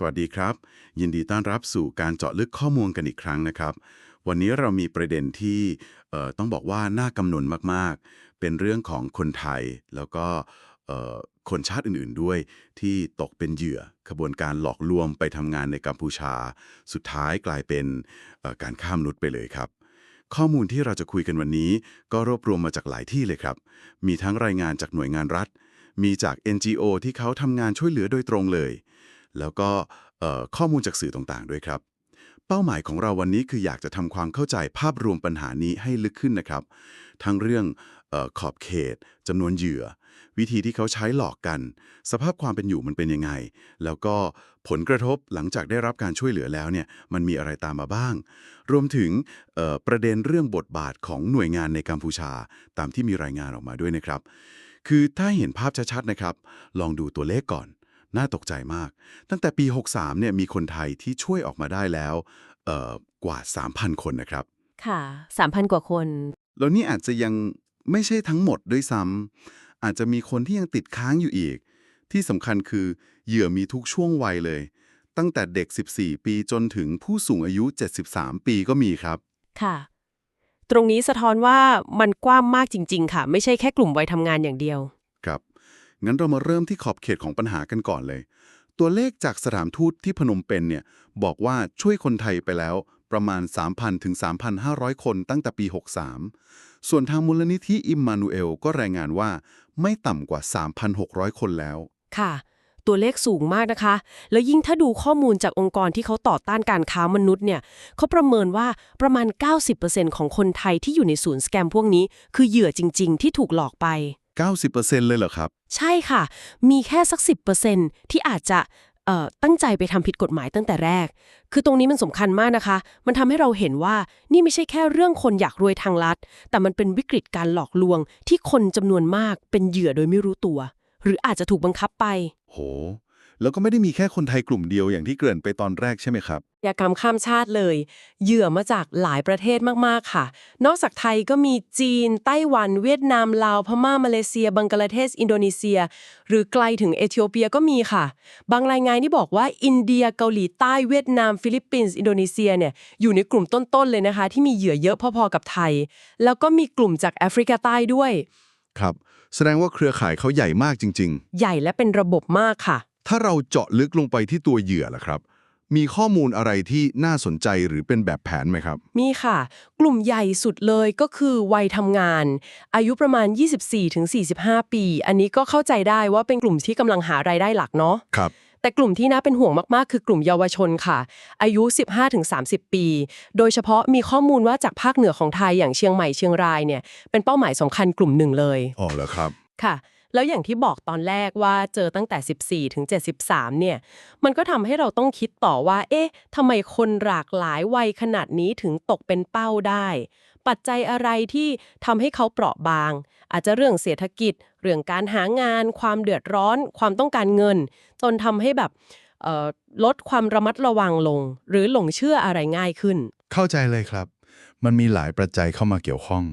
สวัสดีครับ ยินดีต้อนรับสู่การเจาะลึกข้อมูลกันอีกครั้งนะครับ วันนี้เรามีประเด็นที่ต้องบอกว่าน่ากำหนมากๆ เป็นเรื่องของคนไทย แล้วก็คนชาติอื่นๆด้วยที่ตกเป็นเหยื่อขบวนการหลอกลวงไปทำงานในกัมพูชา สุดท้ายกลายเป็นการข้ามมนุษย์ไปเลยครับ ข้อมูลที่เราจะคุยกันวันนี้ ก็รวบรวมมาจากหลายที่เลยครับ มีทั้งรายงานจากหน่วยงานรัฐ มีจาก NGO ที่เขาทำงานช่วยเหลือโดยตรงเลย แล้วก็ข้อมูลจากสื่อต่างๆ ด้วยครับ เป้าหมายของเราวันนี้คืออยากจะทำความเข้าใจภาพรวมปัญหานี้ให้ลึกขึ้นนะครับ ทั้งเรื่องออขอบเขตจำนวนเหยื่อ วิธีที่เขาใช้หลอกกัน สภาพความเป็นอยู่มันเป็นยังไง แล้วก็ผลกระทบหลังจากได้รับการช่วยเหลือแล้วเนี่ยมันมีอะไรตามมาบ้าง รวมถึงประเด็นเรื่องบทบาทของหน่วยงานในกัมพูชา ตามที่มีรายงานออกมาด้วยนะครับ คือถ้าเห็นภาพชัดๆนะครับ ลองดูตัวเลขก่อน น่าตกใจมาก ตั้งแต่ปี 63เนี่ยมีคนไทยที่ช่วยออกมาได้แล้วเอ่อกว่า 3,000 คนนะครับ ค่ะสามพันกว่าคน แล้วนี่อาจจะยังไม่ใช่ทั้งหมดด้วยซ้ำอาจจะมีคนที่ยังติดค้างอยู่อีก ที่สำคัญคือเหยื่อมีทุกช่วงวัยเลย ตั้งแต่เด็ก 14 ปีจนถึงผู้สูงอายุ 73 ปีก็มีครับ ค่ะ ตรงนี้สะท้อนว่ามันกว้างมากจริง ๆ ค่ะ ไม่ใช่แค่กลุ่มวัยทำงานอย่างเดียวครับ งั้นเรามาเริ่มที่ขอบเขตของปัญหากันก่อนเลย ตัวเลขจากสถานทูตที่พนมเปญเนี่ยบอกว่าช่วยคนไทยไปแล้วประมาณ 3,000 ถึง 3,500 คนตั้งแต่ปี 63 ส่วนทางมูลนิธิอิมมานูเอลก็รายงานว่าไม่ต่ำกว่า 3,600 คนแล้ว ค่ะ ตัวเลขสูงมากนะคะ แล้วยิ่งถ้าดูข้อมูลจากองค์กรที่เขาต่อต้านการค้ามนุษย์เนี่ยเขาประเมินว่าประมาณ 90%ของคนไทยที่อยู่ในศูนย์สแกมพวกนี้ คือเหยื่อจริง ๆ ที่ถูกหลอกไป 90%เลยเหรอครับ ใช่ค่ะ มีแค่สัก 10%ที่อาจจะเอ่อตั้งใจไปทำผิดกฎหมายตั้งแต่แรก คือตรงนี้มันสำคัญมากนะคะ มันทำให้เราเห็นว่านี่ไม่ใช่แค่เรื่องคนอยากรวยทางลัด แต่มันเป็นวิกฤตการหลอกลวงที่คนจำนวนมากเป็นเหยื่อโดยไม่รู้ตัว หรืออาจจะถูกบังคับไป โห แล้วก็ไม่ได้มีแค่คนไทยกลุ่มเดียวอย่างที่เกริ่นไปตอนแรกใช่ไหมครับยากรรมข้ามชาติเลย เหยื่อมาจากหลายประเทศมากๆค่ะ นอกจากไทยก็มีจีน ไต้หวัน เวียดนาม ลาว พม่า มาเลเซีย บังกลาเทศ อินโดนีเซีย หรือไกลถึงเอธิโอเปียก็มีค่ะ บางรายงานที่บอกว่าอินเดีย เกาหลีใต้ เวียดนาม ฟิลิปปินส์ อินโดนีเซียเนี่ย อยู่ในกลุ่มต้นๆเลยนะคะ ที่มีเหยื่อเยอะพอๆกับไทย แล้วก็มีกลุ่มจากแอฟริกาใต้ด้วย ครับ แสดงว่าเครือข่ายเขาใหญ่มากจริงใหญ่และเป็นระบบมากค่ะๆ ถ้าเราเจาะลึกลงไปที่ตัวเหยื่อล่ะครับ มีข้อมูลอะไรที่น่าสนใจหรือเป็นแบบแผนไหมครับ มีค่ะ กลุ่มใหญ่สุดเลยก็คือวัยทำงาน อายุประมาณ 24-45 ปี อันนี้ก็เข้าใจได้ว่าเป็นกลุ่มที่กำลังหารายได้หลักเนาะครับแต่กลุ่มที่น่าเป็นห่วงมาก ๆ คือกลุ่มเยาวชนค่ะ อายุ 15-30 ปี โดยเฉพาะมีข้อมูลว่าจากภาคเหนือของไทยอย่างเชียงใหม่เชียงรายเนี่ยเป็นเป้าหมายสำคัญกลุ่มหนึ่งเลย อ๋อเหรอครับ ค่ะ แล้วอย่างที่บอกตอนแรกว่าเจอตั้งแต่ 14 ถึง 73 เนี่ย มันก็ทำให้เราต้องคิดต่อว่า เอ๊ะทำไมคนหลากหลายวัยขนาดนี้ถึงตกเป็นเป้าได้ ปัจจัยอะไรที่ทำให้เขาเปราะบาง อาจจะเรื่องเศรษฐกิจ เรื่องการหางาน ความเดือดร้อน ความต้องการเงิน จนทำให้แบบเอ่อลดความระมัดระวังลง หรือหลงเชื่ออะไรง่ายขึ้น เข้าใจเลยครับ มันมีหลายปัจจัยเข้ามาเกี่ยวข้อง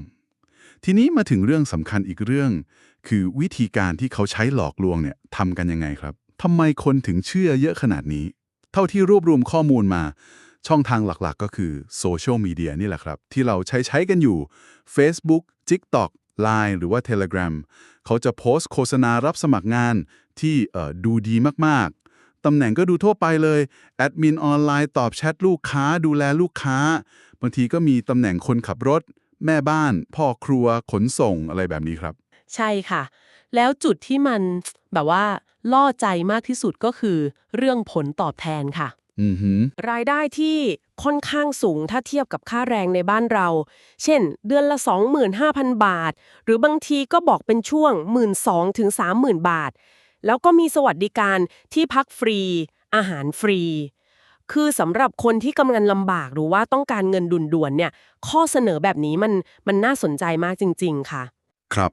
ทีนี้มาถึงเรื่องสำคัญอีกเรื่อง คือวิธีการที่เขาใช้หลอกลวงเนี่ยทำกันยังไงครับทำไมคนถึงเชื่อเยอะขนาดนี้ เท่าที่รวบรวมข้อมูลมา ช่องทางหลักๆ ก็คือโซเชียลมีเดียนี่แหละครับ ที่เราใช้ใช้กันอยู่ Facebook TikTok Line หรือว่า Telegram เขาจะโพสต์โฆษณารับสมัครงานที่ดูดีมากๆ ตำแหน่งก็ดูทั่วไปเลย แอดมินออนไลน์ตอบแชทลูกค้า ดูแลลูกค้า บางทีก็มีตำแหน่งคนขับรถ แม่บ้าน พ่อครัว ขนส่งอะไรแบบนี้ครับ ใช่ค่ะ แล้วจุดที่มันแบบว่า ล่อใจมากที่สุดก็คือ เรื่องผลตอบแทนค่ะ อือหือ รายได้ที่ค่อนข้างสูงถ้าเทียบกับค่าแรงในบ้านเรา เช่น เดือนละ 25,000 บาท หรือบางทีก็บอกเป็นช่วง 12,000ถึง30,000บาท แล้วก็มีสวัสดิการที่พักฟรี อาหารฟรี คือสำหรับคนที่กำลังลำบากหรือว่าต้องการเงินด่วนๆเนี่ย ข้อเสนอแบบนี้มันมันน่าสนใจมากจริง ๆ ค่ะ ครับ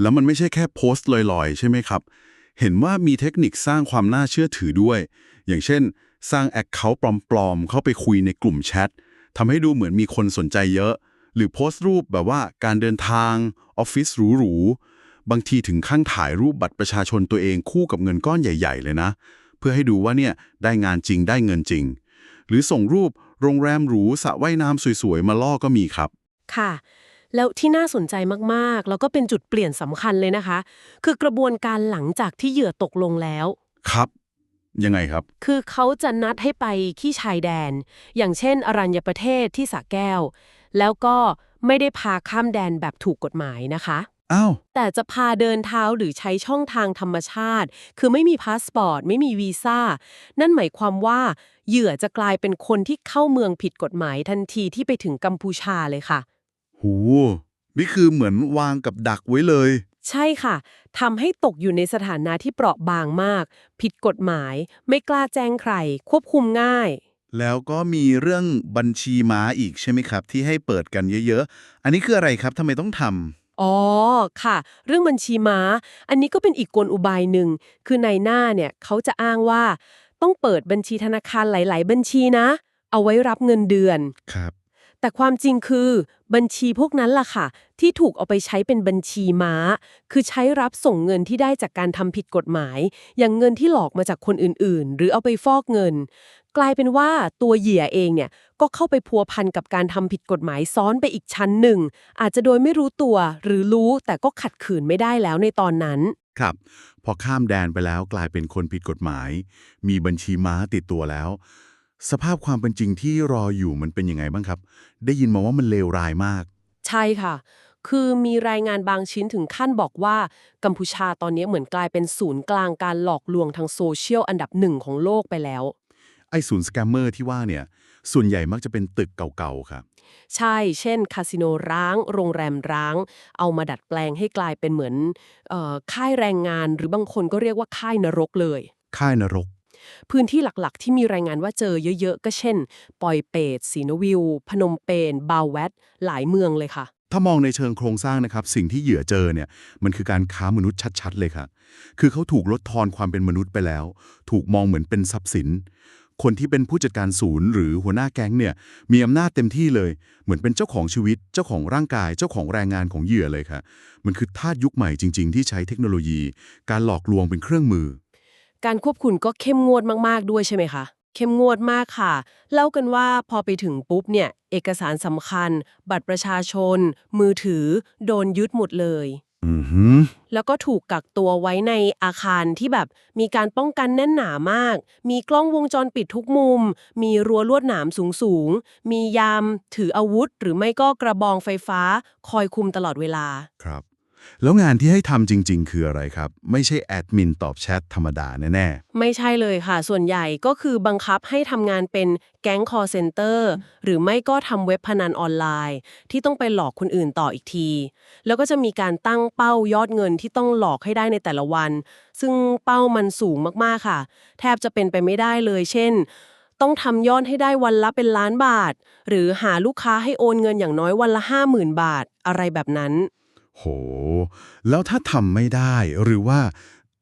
แล้วมันไม่ใช่แค่โพสต์ลอยๆ ใช่ไหมครับ เห็นว่ามีเทคนิคสร้างความน่าเชื่อถือด้วย อย่างเช่น สร้างแอคเคาท์ปลอมๆ เข้าไปคุยในกลุ่มแชททำให้ดูเหมือนมีคนสนใจเยอะ หรือโพสต์รูปแบบว่าการเดินทาง ออฟฟิศหรูๆ บางทีถึงขั้นถ่ายรูปบัตรประชาชนตัวเองคู่กับเงินก้อนใหญ่ ๆ เลยนะ เพื่อให้ดูว่าเนี่ยได้งานจริงได้เงินจริง หรือส่งรูปโรงแรมหรูสระว่ายน้ำสวยๆ มาล่อก็มีครับ ค่ะ แล้วที่น่าสนใจมากๆ แล้วก็เป็นจุดเปลี่ยนสำคัญเลยนะคะ คือกระบวนการหลังจากที่เหยื่อตกลงแล้ว ครับ ยังไงครับ คือเขาจะนัดให้ไปที่ชายแดน อย่างเช่น อรัญญประเทศที่สระแก้ว แล้วก็ไม่ได้พาข้ามแดนแบบถูกกฎหมายนะคะ อ้าว แต่จะพาเดินเท้าหรือใช้ช่องทางธรรมชาติ คือไม่มีพาสปอร์ต ไม่มีวีซ่า นั่นหมายความว่า เหยื่อจะกลายเป็นคนที่เข้าเมืองผิดกฎหมายทันทีที่ไปถึงกัมพูชาเลยค่ะ หูนี่คือเหมือนวางกับดักไว้เลย ใช่ค่ะทำให้ตกอยู่ในสถานะที่เปราะบางมาก ผิดกฎหมาย ไม่กล้าแจ้งใคร ควบคุมง่าย แล้วก็มีเรื่องบัญชีม้าอีกใช่ไหมครับ ที่ให้เปิดกันเยอะๆ อันนี้คืออะไรครับทำไมต้องทำอ๋อค่ะ เรื่องบัญชีม้า อันนี้ก็เป็นอีกกลอุบายหนึ่งคือในหน้าเนี่ยเขาจะอ้างว่า ต้องเปิดบัญชีธนาคารหลาย ๆ บัญชีนะ เอาไว้รับเงินเดือนครับ แต่ความจริงคือ บัญชีพวกนั้นล่ะค่ะ ที่ถูกเอาไปใช้เป็นบัญชีม้า คือใช้รับส่งเงินที่ได้จากการทำผิดกฎหมาย อย่างเงินที่หลอกมาจากคนอื่นๆ หรือเอาไปฟอกเงิน กลายเป็นว่าตัวเหยื่อเองเนี่ยก็เข้าไปพัวพันกับการทำผิดกฎหมายซ้อนไปอีกชั้นหนึ่ง อาจจะโดยไม่รู้ตัวหรือรู้แต่ก็ขัดขืนไม่ได้แล้วในตอนนั้น ครับ พอข้ามแดนไปแล้วกลายเป็นคนผิดกฎหมาย มีบัญชีม้าติดตัวแล้ว สภาพความเป็นจริงที่รออยู่มันเป็นยังไงบ้างครับ ได้ยินมาว่ามันเลวร้ายมาก ใช่ค่ะ คือมีรายงานบางชิ้นถึงขั้นบอกว่า กัมพูชาตอนนี้เหมือนกลายเป็นศูนย์กลางการหลอกลวงทางโซเชียลอันดับหนึ่งของโลกไปแล้ว ไอ้ศูนย์สแกมเมอร์ที่ว่าเนี่ย ส่วนใหญ่มักจะเป็นตึกเก่าๆครับ ใช่ เช่น คาสิโนร้าง โรงแรมร้าง เอามาดัดแปลงให้กลายเป็นเหมือนเออค่ายแรงงานหรือบางคนก็เรียกว่าค่ายนรกเลย ค่ายนรก พื้นที่หลักๆ ที่มีรายงานว่าเจอเยอะๆ ก็เช่น ปอยเปตสีนวิว พนมเปญบาวแวตหลายเมืองเลยค่ะ ถ้ามองในเชิงโครงสร้างนะครับ สิ่งที่เหยื่อเจอเนี่ยมันคือการค้ามนุษย์ชัดๆ เลยครับคือเขาถูกลดทอนความเป็นมนุษย์ไปแล้ว ถูกมองเหมือนเป็นทรัพย์สิน คนที่เป็นผู้จัดการศูนย์ หรือหัวหน้าแก๊งเนี่ยมีอำนาจเต็มที่เลย เหมือนเป็นเจ้าของชีวิต เจ้าของร่างกาย เจ้าของแรงงานของเหยื่อเลยค่ะ มันคือทาสยุคใหม่จริง ๆ ที่ใช้เทคโนโลยี การหลอกลวงเป็นเครื่องมือ การควบคุมก็เข้มงวดมากๆด้วยใช่ไหมคะ เข้มงวดมากค่ะ เล่ากันว่าพอไปถึงปุ๊บเนี่ย เอกสารสำคัญ บัตรประชาชน มือถือ โดนยึดหมดเลยอือหือแล้วก็ถูกกักตัวไว้ในอาคารที่แบบมีการป้องกันแน่นหนามาก มีกล้องวงจรปิดทุกมุม มีรั้วลวดหนามสูงๆมียาม ถืออาวุธ หรือไม่ก็กระบองไฟฟ้า คอยคุมตลอดเวลา ครับ แล้วงานที่ให้ทำจริง ๆ คืออะไรครับ ไม่ใช่แอดมินตอบแชทธรรมดาแน่ๆ ไม่ใช่เลยค่ะ ส่วนใหญ่ก็คือบังคับให้ทำงานเป็นแก๊งคอร์เซนเตอร์หรือไม่ก็ทำเว็บพนันออนไลน์ ที่ต้องไปหลอกคนอื่นต่ออีกที แล้วก็จะมีการตั้งเป้ายอดเงินที่ต้องหลอกให้ได้ในแต่ละวัน ซึ่งเป้ามันสูงมากๆค่ะ แทบจะเป็นไปไม่ได้เลย เช่น ต้องทำยอดให้ได้วันละเป็นล้านบาท หรือหาลูกค้าให้โอนเงินอย่างน้อยวันละห้าหมื่นบาท อะไรแบบนั้น โห แล้วถ้าทำไม่ได้หรือว่า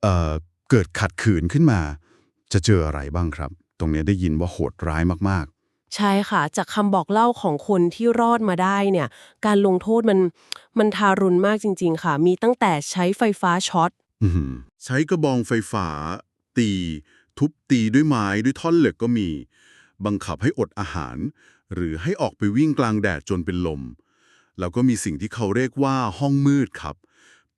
เอ่อเกิดขัดขืนขึ้นมา จะเจออะไรบ้างครับ ตรงเนี้ยได้ยินว่าโหดร้ายมากใช่ค่ะ จากคำบอกเล่าของคนที่รอดมาได้เนี่ย การลงโทษมันมันทารุณมากจริง ๆ ค่ะ มีตั้งแต่ใช้ไฟฟ้าช็อตๆอื้อหือใช้กระบองไฟฟ้า ตี ทุบตีด้วยไม้ด้วยท่อนเหล็กก็มี บังคับให้อดอาหาร หรือให้ออกไปวิ่งกลางแดดจนเป็นลม แล้วก็มีสิ่งที่เขาเรียกว่าห้องมืดครับ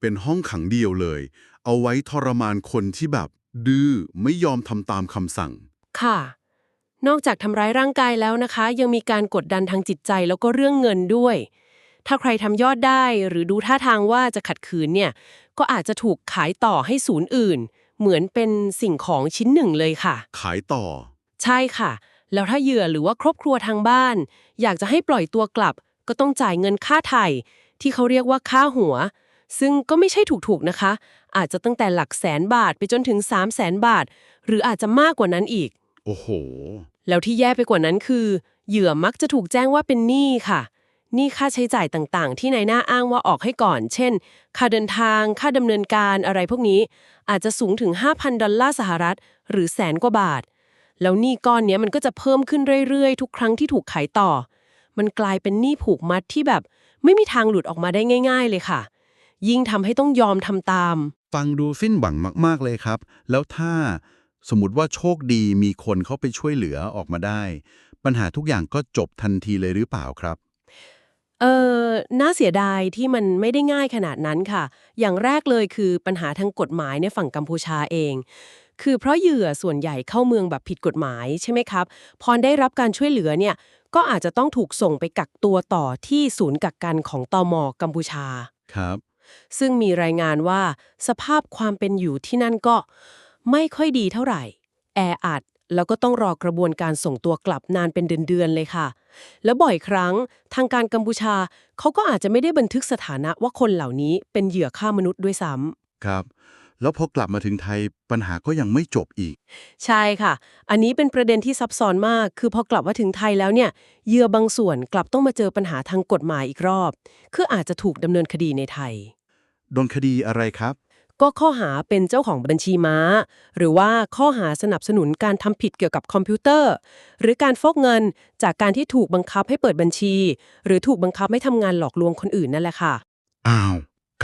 เป็นห้องขังเดียวเลย เอาไว้ทรมานคนที่แบบ ดื้อไม่ยอมทำตามคำสั่ง ค่ะ นอกจากทำร้ายร่างกายแล้วนะคะ ยังมีการกดดันทางจิตใจแล้วก็เรื่องเงินด้วย ถ้าใครทำยอดได้หรือดูท่าทางว่าจะขัดขืนเนี่ย ก็อาจจะถูกขายต่อให้ศูนย์อื่น เหมือนเป็นสิ่งของชิ้นหนึ่งเลยค่ะ ขายต่อ ใช่ค่ะ แล้วถ้าเหยื่อหรือว่าครอบครัวทางบ้าน อยากจะให้ปล่อยตัวกลับ ก็ต้องจ่ายเงินค่าไถ่ที่เขาเรียกว่าค่าหัว ซึ่งก็ไม่ใช่ถูกๆนะคะ อาจจะตั้งแต่หลักแสนบาทไปจนถึง 3 0 0แสนบาท หรืออาจจะมากกว่านั้นอีก โอ้โห แล้วที่แย่ไปกว่านั้นคือ เหยื่อมักจะถูกแจ้งว่าเป็นหนี้ค่ะหนี้ค่าใช้จ่ายต่างๆ ที่นายหน้าอ้างว่าออกให้ก่อน เช่น ค่าเดินทาง ค่าดำเนินการอะไรพวกนี้ อาจจะสูงถึง 5,000 ดอลลาร์สหรัฐ หรือแสนกว่าบาท แล้วหนี้ก้อนเนี้ยมันก็จะเพิ่มขึ้นเรื่อยๆ ทุกครั้งที่ถูกขายต่อ มันกลายเป็นหนี้ผูกมัดที่แบบ ไม่มีทางหลุดออกมาได้ง่าย ๆ เลยค่ะ ยิ่งทำให้ต้องยอมทำตาม ฟังดูสิ้นหวังมาก ๆ เลยครับ แล้วถ้าสมมติว่าโชคดีมีคนเข้าไปช่วยเหลือออกมาได้ ปัญหาทุกอย่างก็จบทันทีเลยหรือเปล่าครับเออน่าเสียดายที่มันไม่ได้ง่ายขนาดนั้นค่ะ อย่างแรกเลยคือปัญหาทางกฎหมายในฝั่งกัมพูชาเอง คือเพราะเหยื่อส่วนใหญ่เข้าเมืองแบบผิดกฎหมายใช่ไหมครับ พอได้รับการช่วยเหลือเนี่ย ก็อาจจะต้องถูกส่งไปกักตัวต่อที่ศูนย์กักกันของตอมกัมพูชา ครับ ซึ่งมีรายงานว่าสภาพความเป็นอยู่ที่นั่นก็ไม่ค่อยดีเท่าไหร่ แออัดแล้วก็ต้องรอกระบวนการส่งตัวกลับนานเป็นเดือนๆเลยค่ะ แล้วบ่อยครั้งทางการกัมพูชาเขาก็อาจจะไม่ได้บันทึกสถานะว่าคนเหล่านี้เป็นเหยื่อฆ่ามนุษย์ด้วยซ้ำครับ แล้วพอกลับมาถึงไทยปัญหาก็ยังไม่จบอีก ใช่ค่ะ อันนี้เป็นประเด็นที่ซับซ้อนมาก คือพอกลับมาถึงไทยแล้วเนี่ยเหยื่อบางส่วนกลับต้องมาเจอปัญหาทางกฎหมายอีกรอบ คืออาจจะถูกดำเนินคดีในไทย โดนคดีอะไรครับ ก็ข้อหาเป็นเจ้าของบัญชีม้า หรือว่าข้อหาสนับสนุนการทำผิดเกี่ยวกับคอมพิวเตอร์ หรือการฟอกเงินจากการที่ถูกบังคับให้เปิดบัญชี หรือถูกบังคับให้ทำงานหลอกลวงคนอื่นนั่นแหละค่ะ อ้าว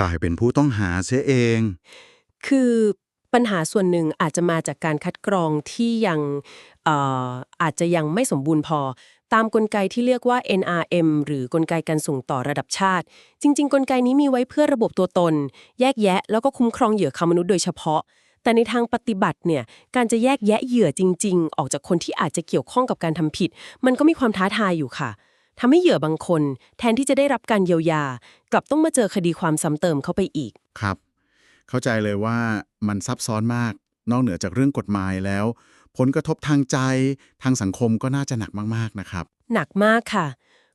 กลายเป็นผู้ต้องหาเสียเอง คือปัญหาส่วนหนึ่งอาจจะมาจากการคัดกรองที่ยังเอ่ออาจจะยังไม่สมบูรณ์พอ ตามกลไกที่เรียกว่า NRM หรือกลไกการส่งต่อระดับชาติ จริง ๆ กลไกนี้มีไว้เพื่อระบบตัวตน แยกแยะ แล้วก็คุ้มครองเหยื่อค้ามนุษย์โดยเฉพาะ แต่ในทางปฏิบัติเนี่ยการจะแยกแยะเหยื่อจริง ๆ ออกจากคนที่อาจจะเกี่ยวข้องกับการทำผิด มันก็มีความท้าทายอยู่ค่ะทำให้เหยื่อบางคน แทนที่จะได้รับการเยียวยา กลับต้องมาเจอคดีความซ้ำเติมเข้าไปอีกครับ เข้าใจเลยว่ามันซับซ้อนมาก นอกเหนือจากเรื่องกฎหมายแล้ว ผลกระทบทางใจทางสังคมก็น่าจะหนักมากๆนะครับ หนักมากค่ะ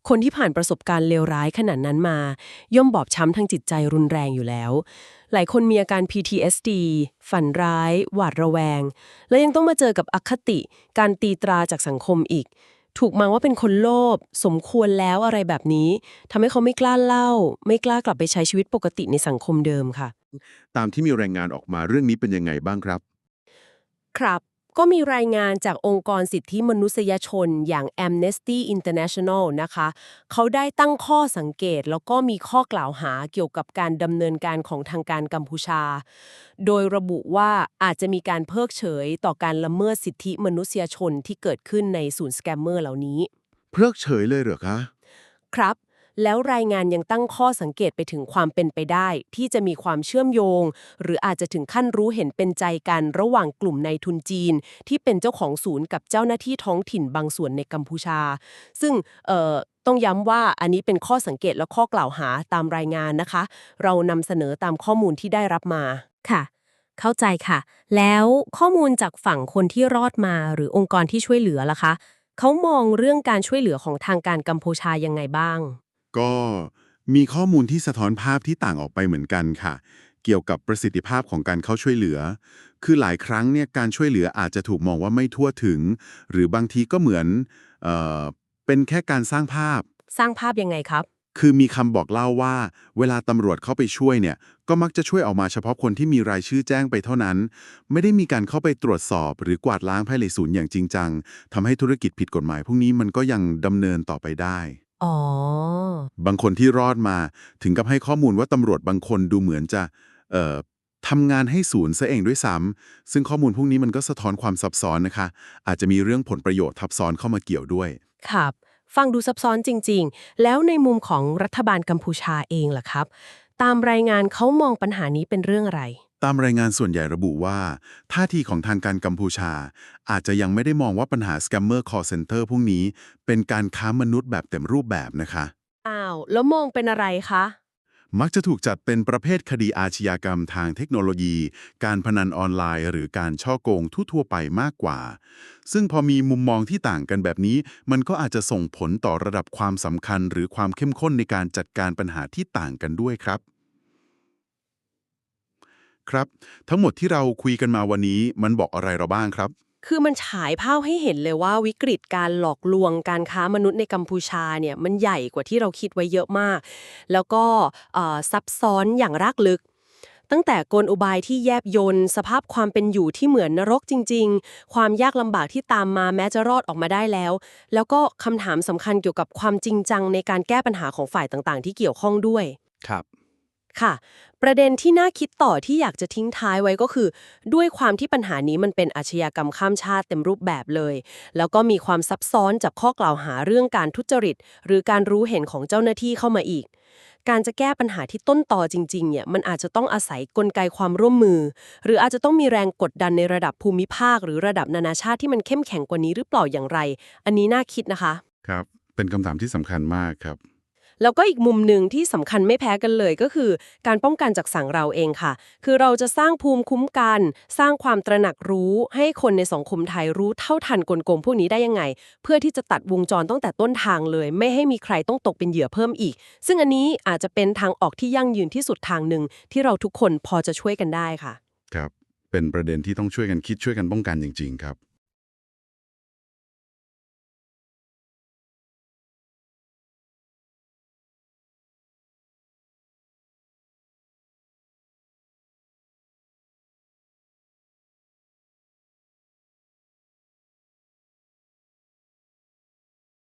คนที่ผ่านประสบการณ์เลวร้ายขนาดนั้นมา ย่อมบอบช้ำทางจิตใจรุนแรงอยู่แล้ว หลายคนมีอาการ PTSD ฝันร้าย หวาดระแวง และยังต้องมาเจอกับอคติ การตีตราจากสังคมอีก ถูกมองว่าเป็นคนโลภสมควรแล้วอะไรแบบนี้ทำให้เขาไม่กล้าเล่า ไม่กล้ากลับไปใช้ชีวิตปกติในสังคมเดิมค่ะ ตามที่มีรายงานออกมาเรื่องนี้เป็นยังไงบ้างครับ ครับ ก็มีรายงานจากองค์กรสิทธิมนุษยชนอย่าง Amnesty International นะคะ เขาได้ตั้งข้อสังเกตแล้วก็มีข้อกล่าวหาเกี่ยวกับการดำเนินการของทางการกัมพูชา โดยระบุว่าอาจจะมีการเพิกเฉยต่อการละเมิดสิทธิมนุษยชนที่เกิดขึ้นในศูนย์สแกมเมอร์เหล่านี้ เพิกเฉยเลยเหรอคะ ครับ แล้วรายงานยังตั้งข้อสังเกตไปถึงความเป็นไปได้ ที่จะมีความเชื่อมโยง หรืออาจจะถึงขั้นรู้เห็นเป็นใจกันระหว่างกลุ่มในทุนจีน ที่เป็นเจ้าของศูนย์กับเจ้าหน้าที่ท้องถิ่นบางส่วนในกัมพูชา ซึ่งต้องย้ำว่าอันนี้เป็นข้อสังเกตและข้อกล่าวหาตามรายงานนะคะ เรานำเสนอตามข้อมูลที่ได้รับมาค่ะ เข้าใจค่ะ แล้วข้อมูลจากฝั่งคนที่รอดมาหรือองค์กรที่ช่วยเหลือล่ะคะเขามองเรื่องการช่วยเหลือของทางการกัมพูชายังไงบ้าง ก็มีข้อมูลที่สะท้อนภาพที่ต่างออกไปเหมือนกันค่ะ เกี่ยวกับประสิทธิภาพของการเข้าช่วยเหลือ คือหลายครั้งเนี่ยการช่วยเหลืออาจจะถูกมองว่าไม่ทั่วถึง หรือบางทีก็เหมือนเอ่อเป็นแค่การสร้างภาพ สร้างภาพยังไงครับ คือมีคำบอกเล่าว่า เวลาตำรวจเข้าไปช่วยเนี่ยก็มักจะช่วยออกมาเฉพาะคนที่มีรายชื่อแจ้งไปเท่านั้น ไม่ได้มีการเข้าไปตรวจสอบ หรือกวาดล้างภายในศูนย์อย่างจริงจังทำให้ธุรกิจผิดกฎหมายพวกนี้มันก็ยังดำเนินต่อไปได้ อ๋อ บางคนที่รอดมาถึงกับให้ข้อมูลว่าตำรวจบางคนดูเหมือนจะเอ่อทำงานให้ศูนย์ซะเองด้วยซ้ำซึ่งข้อมูลพวกนี้มันก็สะท้อนความซับซ้อนนะคะ อาจจะมีเรื่องผลประโยชน์ทับซ้อนเข้ามาเกี่ยวด้วย ครับ ฟังดูซับซ้อนจริง ๆ แล้วในมุมของรัฐบาลกัมพูชาเองล่ะครับ ตามรายงานเขามองปัญหานี้เป็นเรื่องอะไร ตามรายงานส่วนใหญ่ระบุว่าท่าทีของทางการกัมพูชา อาจจะยังไม่ได้มองว่าปัญหาสแกมเมอร์คอร์เซนเตอร์พวกนี้ เป็นการค้ามนุษย์แบบเต็มรูปแบบนะคะอ้าว แล้วมองเป็นอะไรคะ มักจะถูกจัดเป็นประเภทคดีอาชญากรรมทางเทคโนโลยี การพนันออนไลน์ หรือการช่อโกงทั่วๆไปมากกว่า ซึ่งพอมีมุมมองที่ต่างกันแบบนี้ มันก็อาจจะส่งผลต่อระดับความสำคัญ หรือความเข้มข้นในการจัดการปัญหาที่ต่างกันด้วยครับครับ ทั้งหมดที่เราคุยกันมาวันนี้มันบอกอะไรเราบ้างครับ คือมันฉายภาพให้เห็นเลยว่าวิกฤตการหลอกลวงการค้ามนุษย์ในกัมพูชาเนี่ยมันใหญ่กว่าที่เราคิดไว้เยอะมาก แล้วก็ซับซ้อนอย่างรากลึก ตั้งแต่กลอุบายที่แยบยนสภาพความเป็นอยู่ที่เหมือนนรกจริง ๆ ความยากลำบากที่ตามมาแม้จะรอดออกมาได้แล้ว แล้วก็คำถามสำคัญเกี่ยวกับความจริงจังในการแก้ปัญหาของฝ่ายต่างๆ ที่เกี่ยวข้องด้วย ครับ ค่ะ ประเด็นที่น่าคิดต่อที่อยากจะทิ้งท้ายไว้ก็คือ ด้วยความที่ปัญหานี้มันเป็นอาชญากรรมข้ามชาติเต็มรูปแบบเลย แล้วก็มีความซับซ้อนจากข้อกล่าวหาเรื่องการทุจริต หรือการรู้เห็นของเจ้าหน้าที่เข้ามาอีก การจะแก้ปัญหาที่ต้นต่อจริงๆเนี่ยมันอาจจะต้องอาศัยกลไกความร่วมมือ หรืออาจจะต้องมีแรงกดดันในระดับภูมิภาค หรือระดับนานาชาติที่มันเข้มแข็งกว่านี้หรือเปล่าอย่างไร อันนี้น่าคิดนะคะ ครับ เป็นคำถามที่สำคัญมากครับ แล้วก็อีกมุมหนึ่งที่สำคัญไม่แพ้กันเลยก็คือ การป้องกันจากสังเราเองค่ะ คือเราจะสร้างภูมิคุ้มกัน สร้างความตระหนักรู้ ให้คนในสังคมไทยรู้เท่าทันกลโกงพวกนี้ได้ยังไง เพื่อที่จะตัดวงจรตั้งแต่ต้นทางเลย ไม่ให้มีใครต้องตกเป็นเหยื่อเพิ่มอีก ซึ่งอันนี้อาจจะเป็นทางออกที่ยั่งยืนที่สุดทางหนึ่งที่เราทุกคนพอจะช่วยกันได้ค่ะ ครับ เป็นประเด็นที่ต้องช่วยกันคิดช่วยกันป้องกันจริง ๆ ครับ